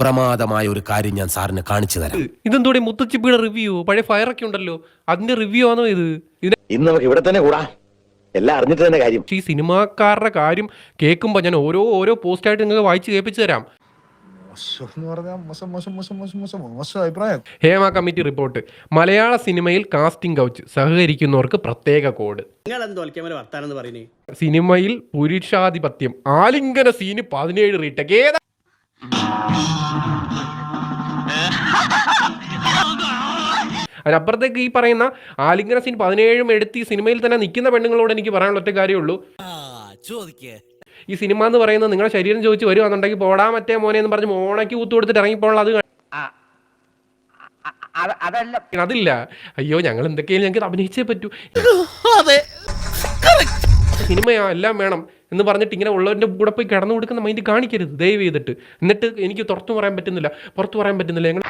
പ്രമാദമായ ഒരു കാര്യം ഞാൻ സാറിന് കാണിച്ചു തരാം. ഇതെന്തോടെ മുത്തച്ചിപ്പിയുടെ റിവ്യൂ പഴയ ഫയർ ഒക്കെ ഉണ്ടല്ലോ. അതിന്റെ റിവ്യൂ ആണോ ഇത്? ഇതിനെ ഇന്ന് നമുക്ക് ഇവിടെ തന്നെ കൂടാ. എല്ലാം അറിഞ്ഞിട്ട് തന്നെ കാര്യം. ഈ സിനിമാക്കാരുടെ കാര്യം കേൾക്കുമ്പോൾ ഞാൻ ഓരോ ഓരോ പോസ്റ്റായിട്ട് നിങ്ങൾക്ക് വായിച്ചു കേൾപ്പിച്ചു തരാം. മോശം എന്ന് പറഞ്ഞാൽ മോശം മോശം മോശം മോശം മോശം മോശം അഭിപ്രായം. ഹേമ കമ്മിറ്റി റിപ്പോർട്ട് മലയാള സിനിമയിൽ കാസ്റ്റിംഗ് കൗച്ച് സഹകരിക്കുന്നവർക്ക് പ്രത്യേക കോഡ് നിങ്ങൾ എന്തോ വർത്താനെന്ന് പറയുന്നേ? സിനിമയിൽ പുരുഷാധിപത്യം. ആലിംഗന സീന് പതിനേഴ് റീടേക്ക് ഏതാ അതിനപ്പുറത്തേക്ക് ഈ പറയുന്ന ആലിംഗന സീൻ പതിനേഴും എടുത്ത് ഈ സിനിമയിൽ തന്നെ നിൽക്കുന്ന പെണ്ണുങ്ങളോട് എനിക്ക് പറയാനുള്ള ഒറ്റ കാര്യമുള്ളൂ. ഈ സിനിമ എന്ന് പറയുന്നത് നിങ്ങളുടെ ശരീരം ചോദിച്ച് വരുവാന്നുണ്ടെങ്കിൽ പോടാ മറ്റേ മോനെ എന്ന് പറഞ്ഞ് മോണയ്ക്ക് കൂത്തു കൊടുത്തിട്ട് ഇറങ്ങിപ്പോൾ അത് കാ- അതില്ല. അയ്യോ ഞങ്ങൾ എന്തൊക്കെയാലും ഞങ്ങൾക്ക് അഭിനയിച്ചേ പറ്റൂ. സിനിമയാ എല്ലാം വേണം എന്ന് പറഞ്ഞിട്ട് ഇങ്ങനെ ഉള്ളവരുടെ കൂടെ പോയി കിടന്നു കൊടുക്കുന്ന മൈൻഡ് കാണിക്കരുത്. ദയവ് ചെയ്തിട്ട്. എന്നിട്ട് എനിക്ക് തുറത്തു പറയാൻ പറ്റുന്നില്ല. പുറത്തു പറയാൻ പറ്റുന്നില്ല. ഞങ്ങൾ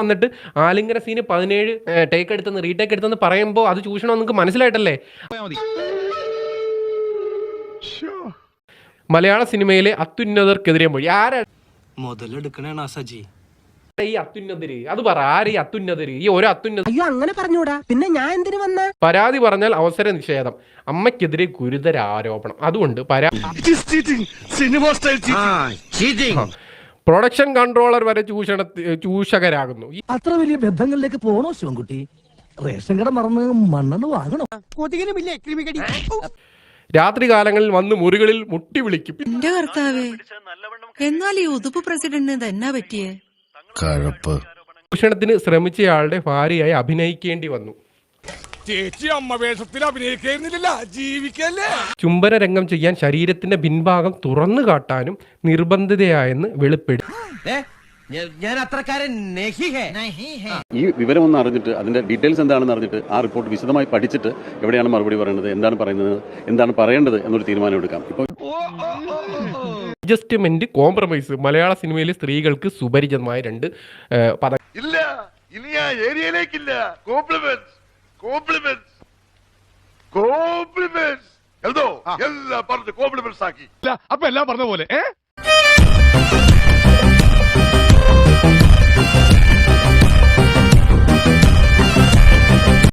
വന്നിട്ട് ആലിംഗന സീന് പതിനേഴ് ടേക്ക് എടുത്തെന്ന് റീടേക്ക് എടുത്തെന്ന് പറയുമ്പോൾ അത് ചൂഷണം നിങ്ങൾക്ക് മനസ്സിലായിട്ടല്ലേ? മലയാള സിനിമയിലെ അത്യുന്നതർക്കെതിരെ മൊഴി. ആരാ മുതലെടുക്കണേണ സജി ഈ അത്യുന്നതര്. അത് പറ ആര് ഈ അത്യുന്നതര്? ഈ ഓരോ അത്യുന്നത അയ്യോ അങ്ങനെ പറഞ്ഞൂടാ. പിന്നെ ഞാൻ എന്തിനു വന്ന? പരാതി പറഞ്ഞാൽ അവസര നിഷേധം. അമ്മയ്ക്കെതിരെ ഗുരുതര ആരോപണം. അതുകൊണ്ട് പരാ. പ്രൊഡക്ഷൻ കൺട്രോളർ വരെ ചൂഷണ ചൂഷകരാകുന്നു. അത്ര വലിയ ബന്ധങ്ങളിലേക്ക് പോണോ ശിവൻകുട്ടി? റേഷൻ കട മറന്ന് മണ്ണെണ്ണ വാങ്ങണോ? കൊതുകിനുമില്ലേ ക്രിമികടി രാത്രി കാലങ്ങളിൽ വന്ന് മുറികളിൽ മുട്ടി വിളിക്കും. എന്റെ കർത്താവേ എന്നാൽ ഈ ഉതുപ്പ് പ്രസിഡന്റിന് എന്നാ പറ്റിയേ? കഴപ്പ്. ചൂഷണത്തിന് ശ്രമിച്ചയാളുടെ ഭാര്യയായി അഭിനയിക്കേണ്ടി വന്നു. ചേച്ചി അമ്മ വേഷത്തിൽ അഭിനയിക്കുന്നില്ല ജീവിക്കല്ലേ? ചുംബന രംഗം ചെയ്യാൻ ശരീരത്തിന്റെ പിൻഭാഗം തുറന്നു കാട്ടാനും നിർബന്ധിതയായെന്ന് വെളിപ്പെടുത്തി. ഞാൻ അത്രക്കാരൻ ഈ വിവരം ഒന്ന് അറിഞ്ഞിട്ട് അതിന്റെ ഡീറ്റെയിൽസ് എന്താണെന്ന് അറിഞ്ഞിട്ട് ആ റിപ്പോർട്ട് വിശദമായി പഠിച്ചിട്ട് എവിടെയാണ് മറുപടി പറയുന്നത് എന്താണ് പറയുന്നത് എന്താണ് പറയേണ്ടത് എന്നൊരു തീരുമാനം എടുക്കാം. ഇപ്പോൾ അഡ്ജസ്റ്റ്മെന്റ് കോംപ്രമൈസ് മലയാള സിനിമയിലെ സ്ത്രീകൾക്ക് സുപരിചിതമായ രണ്ട് പദ ഇല്ല. ഇനി ആ ഏരിയയിലേക്കില്ല. കോംപ്ലിമെന്റ്സ് കോംപ്ലിമെന്റ്സ് കോംപ്ലിമെന്റ്സ് എന്തോ? എല്ലാം പറഞ്ഞു കോംപ്ലിമെന്റ്സ് ആക്കി. അപ്പൊ എല്ലാം പറഞ്ഞ പോലെ ഏ?